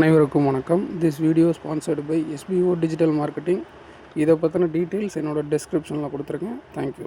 அனைவருக்கும் வணக்கம். This video sponsored by SBO digital marketing இதை பற்றின டீட்டெயில்ஸ் என்னோடய டிஸ்கிரிப்ஷனில் கொடுத்துருக்கேன். தேங்க்யூ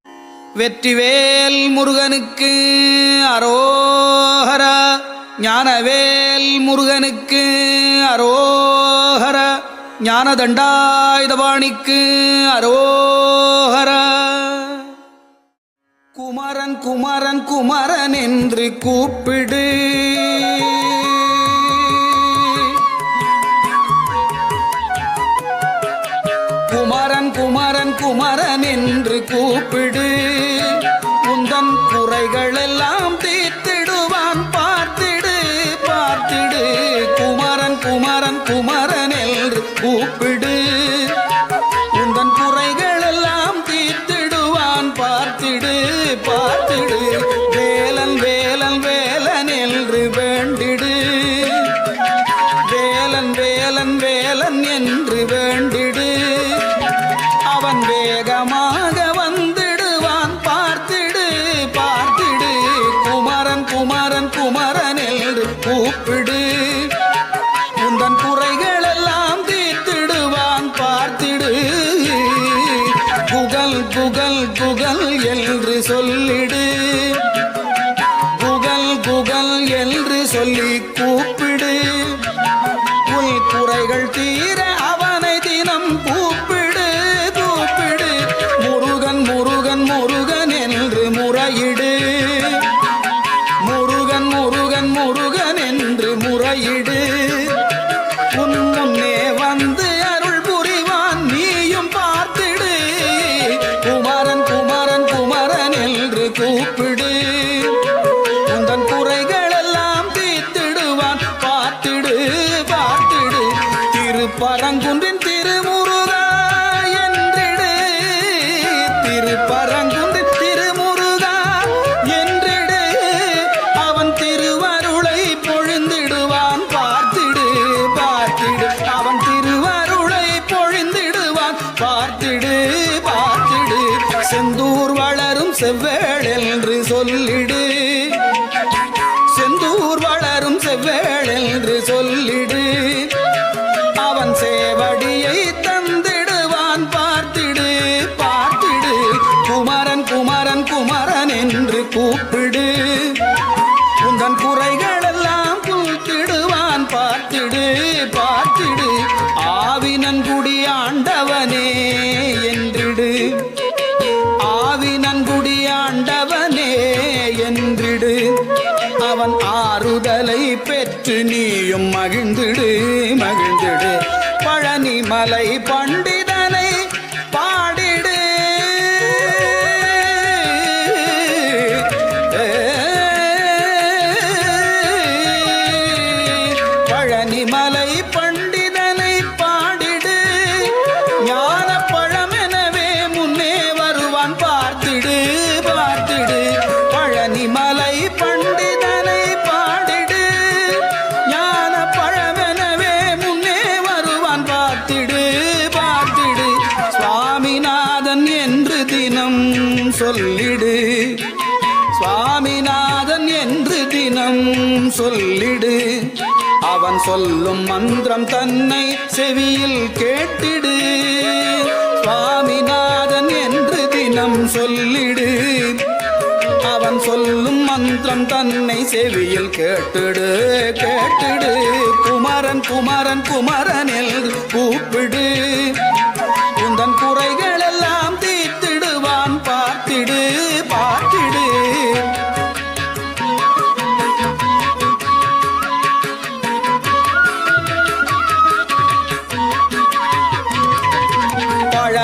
வெற்றிவேல் முருகனுக்கு அரோஹரா ஞானவேல் முருகனுக்கு அரோஹரா ஞானதண்டாயுதபாணிக்கு அரோஹரா. குமரன் குமரன் குமரன் என்று கூப்பிடு. குமரன் குமரன் குமரன் என்று கூப்பிடு. உந்தன் குறைகள் எல்லாம் தீர்த்திடுவான் பார்த்திடு பார்த்திடு. குமரன் குமரன் குமரன் என்று கூப்பிடு. உந்தன் குறைகள் எல்லாம் தீர்த்திடுவான் பார்த்திடு பார்த்திடு. வேலன் வேலன் வேலன் என்று புகழ் புகழ் என்று சொல்லிடு. புகழ் புகழ் என்று சொல்லி திருப்பரங்குன்றின் திருமுருகா என்றிடு. திருப்பரங்குன்றின் திருமுருகா என்றிடு. அவன் திருவருளை பொழிந்திடுவான் பார்த்திடு பார்த்திடு. அவன் திருவருளை பொழிந்திடுவான் பார்த்திடு பார்த்திடு. செந்தூர் வளரும் செவ்வேள் என்று சொல்லிடு. செந்தூர் வளரும் செவ்வேள் என்று சொல்லிடு. பெற்று நீயும் மகிழ்ந்திடு மகிழ்ந்திடு. பழனி மலை சுவாமிநாதன் என்று தினம் சொல்லிடு. அவன் சொல்லும் மந்திரம் தன்னை செவியில் கேட்டிடு. சுவாமிநாதன் என்று தினம் சொல்லிடு. அவன் சொல்லும் மந்திரம் தன்னை செவியில் கேட்டுடு கேட்டுடு. குமரன் குமரன் குமரன் என்று கூப்பிடு.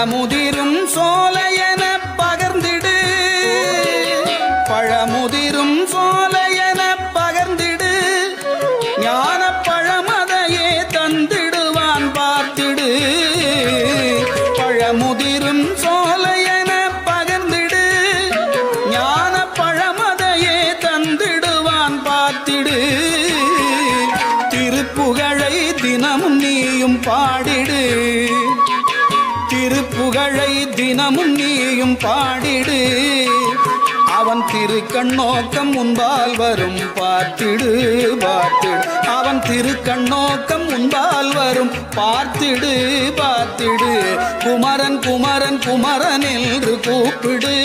பழமுதிரும் சோலையன பகர்ந்திடு. பழமுதிரும் சோலையன பகர்ந்திடு. ஞான பழமதையே தந்திடுவான் பார்த்திடு. பழமுதிரும் சோலையன பகர்ந்திடு. ஞான பழமதையே தந்திடுவான் பார்த்திடு. திருப்புகழை தினமும் நீயும் பாடி. திருப்புகழை தினமும் நீயும் பாடிடு. அவன் திருக்கண்ணோக்கம் முன்பால் வரும் பார்த்திடு பார்த்திடு. அவன் திருக்கண்ணோக்கம் முன்பால் வரும் பார்த்திடு பார்த்திடு. குமரன் குமரன் குமரன் என்று கூப்பிடு.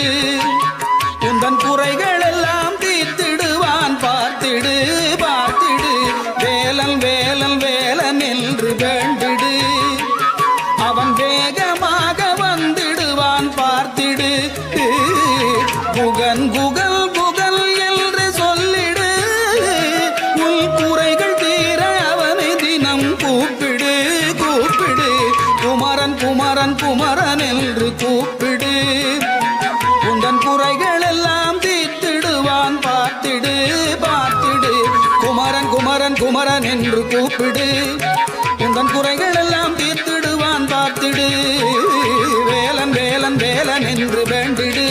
குமரன் குமரன் என்று கூப்பிடு. உந்தன் குறைகள் எல்லாம் தீர்த்திடுவான் பார்த்திடு பார்த்திடு. குமரன் குமரன் குமரன் என்று கூப்பிடு. உந்தன் குறைகள் எல்லாம் தீர்த்திடுவான் பார்த்திடு. வேலன் வேலன் வேலன் என்று வேண்டிடு.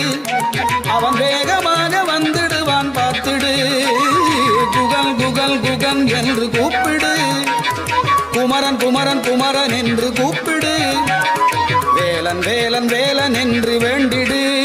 அவன் வேகமாக வந்துடுவான் பார்த்திடு. குகல் குகல் குகன் என்று கூப்பிடு. குமரன் குமரன் குமரன் என்று கூப்பிடு. வேலன் வேலன் வேலன் என்று வேண்டிடு.